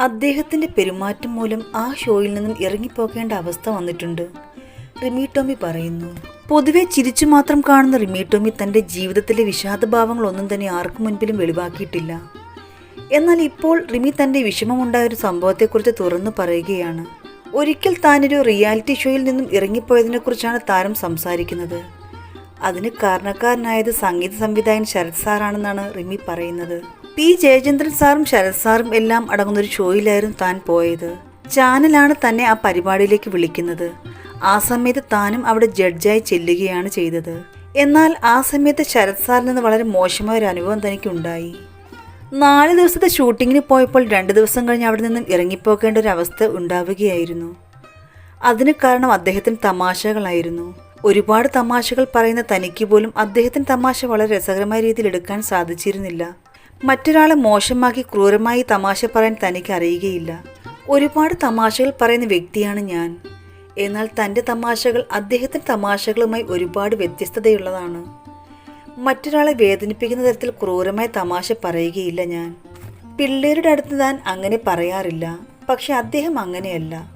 അദ്ദേഹത്തിന്റെ പെരുമാറ്റം മൂലം ആ ഷോയിൽ നിന്നും ഇറങ്ങിപ്പോകേണ്ട അവസ്ഥ വന്നിട്ടുണ്ട്. റിമി ടോമി പറയുന്നു പൊതുവെ ചിരിച്ചു മാത്രം കാണുന്ന റിമി ടോമി തന്റെ ജീവിതത്തിലെ വിഷാദഭാവങ്ങളൊന്നും തന്നെ ആർക്കും മുൻപിലും വെളിവാക്കിയിട്ടില്ല. എന്നാൽ ഇപ്പോൾ റിമി തന്റെ വിഷമമുണ്ടായ ഒരു സംഭവത്തെക്കുറിച്ച് തുറന്നു പറയുകയാണ്. ഒരിക്കൽ താനൊരു റിയാലിറ്റി ഷോയിൽ നിന്നും ഇറങ്ങിപ്പോയതിനെക്കുറിച്ചാണ് താരം സംസാരിക്കുന്നത്. അതിന് കാരണക്കാരനായത് സംഗീത സംവിധായകൻ ശരത് സാറാണെന്നാണ് റിമി പറയുന്നത്. പി ജയചന്ദ്രൻ സാറും ശരത് സാറും എല്ലാം അടങ്ങുന്ന ഒരു ഷോയിലായിരുന്നു താൻ പോയത്. ചാനലാണ് തന്നെ ആ പരിപാടിയിലേക്ക് വിളിക്കുന്നത്. ആ സമയത്ത് താനും അവിടെ ജഡ്ജായി ചെല്ലുകയാണ് ചെയ്തത്. എന്നാൽ ആ സമയത്ത് ശരത് സാറിൽ നിന്ന് വളരെ മോശമായ ഒരു അനുഭവം തനിക്കുണ്ടായി നാല് ദിവസത്തെ ഷൂട്ടിങ്ങിന് പോയപ്പോൾ രണ്ട് ദിവസം കഴിഞ്ഞ് അവിടെ നിന്നും ഇറങ്ങിപ്പോകേണ്ട ഒരു അവസ്ഥ ഉണ്ടാവുകയായിരുന്നു. അതിന് കാരണം അദ്ദേഹത്തിന് തമാശകളായിരുന്നു. ഒരുപാട് തമാശകൾ പറയുന്ന തനിക്ക് പോലും അദ്ദേഹത്തിന് തമാശ വളരെ രസകരമായ രീതിയിൽ എടുക്കാൻ സാധിച്ചിരുന്നില്ല. മറ്റൊരാളെ മോശമാക്കി ക്രൂരമായി തമാശ പറയാൻ തനിക്ക് അറിയുകയില്ല. ഒരുപാട് തമാശകൾ പറയുന്ന വ്യക്തിയാണ് ഞാൻ. എന്നാൽ തന്റെ തമാശകൾ അദ്ദേഹത്തിന്റെ തമാശകളുമായി ഒരുപാട് വ്യത്യസ്തതയുള്ളതാണ്. മറ്റൊരാളെ വേദനിപ്പിക്കുന്ന തരത്തിൽ ക്രൂരമായി തമാശ പറയുകയില്ല ഞാൻ. പിള്ളേരുടെ അടുത്ത് താൻ അങ്ങനെ പറയാറില്ല. പക്ഷെ അദ്ദേഹം അങ്ങനെയല്ല.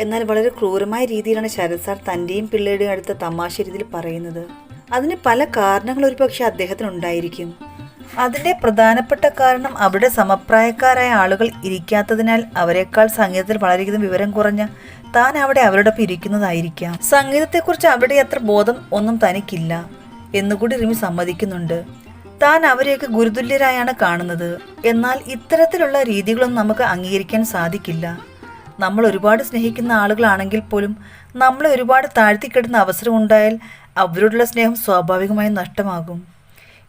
എന്നാൽ വളരെ ക്രൂരമായ രീതിയിലാണ് ശരത് സാർ തന്റെയും പിള്ളേരുടെയും അടുത്ത തമാശ രീതിയിൽ പറയുന്നത്. അതിന് പല കാരണങ്ങൾ ഒരുപക്ഷെ അദ്ദേഹത്തിനുണ്ടായിരിക്കും. അതിന്റെ പ്രധാനപ്പെട്ട കാരണം അവിടെ സമപ്രായക്കാരായ ആളുകൾ ഇരിക്കാത്തതിനാൽ അവരെക്കാൾ സംഗീതത്തിൽ വളരെയധികം വിവരം കുറഞ്ഞ താൻ അവിടെ അവരോടൊപ്പം ഇരിക്കുന്നതായിരിക്കാം. സംഗീതത്തെക്കുറിച്ച് അവിടെ അത്ര ബോധം ഒന്നും തനിക്കില്ല എന്നുകൂടി റിമി സമ്മതിക്കുന്നുണ്ട്. താൻ അവരെയൊക്കെ ഗുരുതുല്യരായാണ് കാണുന്നത്. എന്നാൽ ഇത്തരത്തിലുള്ള രീതികളൊന്നും നമുക്ക് അംഗീകരിക്കാൻ സാധിക്കില്ല. നമ്മൾ ഒരുപാട് സ്നേഹിക്കുന്ന ആളുകളാണെങ്കിൽ പോലും നമ്മളെ ഒരുപാട് താഴ്ത്തിക്കെട്ടുന്ന അവസരം ഉണ്ടായാൽ അവരോടുള്ള സ്നേഹം സ്വാഭാവികമായും നഷ്ടമാകും.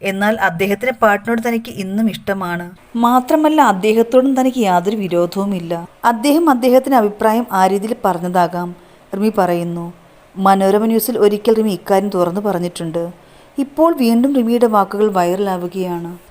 എന്നാൽ അദ്ദേഹത്തിന്റെ പാട്ടിനോട് തനിക്ക് ഇന്നും ഇഷ്ടമാണ്. മാത്രമല്ല അദ്ദേഹത്തോടും തനിക്ക് യാതൊരു വിരോധവുമില്ല. അദ്ദേഹം അദ്ദേഹത്തിന്റെ അഭിപ്രായം ആ രീതിയിൽ പറഞ്ഞതാകാം. റിമി പറയുന്നു മനോരമ ന്യൂസിൽ ഒരിക്കൽ റിമി ഇക്കാര്യം തുറന്നു പറഞ്ഞിട്ടുണ്ട്. ഇപ്പോൾ വീണ്ടും റിമിയുടെ വാക്കുകൾ വൈറലാവുകയാണ്